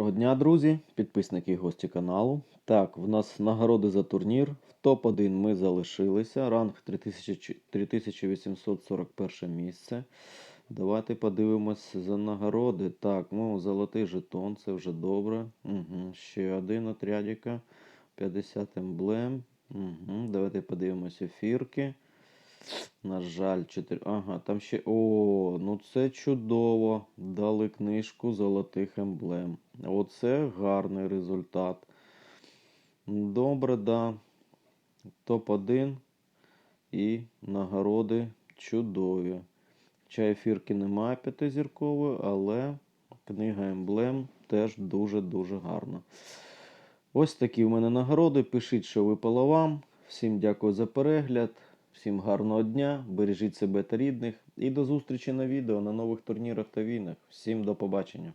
Доброго дня, друзі, підписники і гості каналу. Так, в нас нагороди за турнір. В топ-1 ми залишилися. Ранг 3841 місце. Давайте подивимось за нагороди. Так, ну, золотий жетон, це вже добре. Угу. Ще один отрядіка. 50 емблем. Угу. Давайте подивимось ефірки. На жаль, 4. Ага, там ще. О, ну це чудово. Дали книжку золотих емблем. Оце гарний результат. Добре, да. Топ-1 і нагороди чудові. Хоча ефірки немає п'ятизіркової, але книга емблем теж дуже-дуже гарна. Ось такі в мене нагороди. Пишіть, що випало вам. Всім дякую за перегляд. Всім гарного дня, бережіть себе та рідних і до зустрічі на відео на нових турнірах та війнах. Всім до побачення.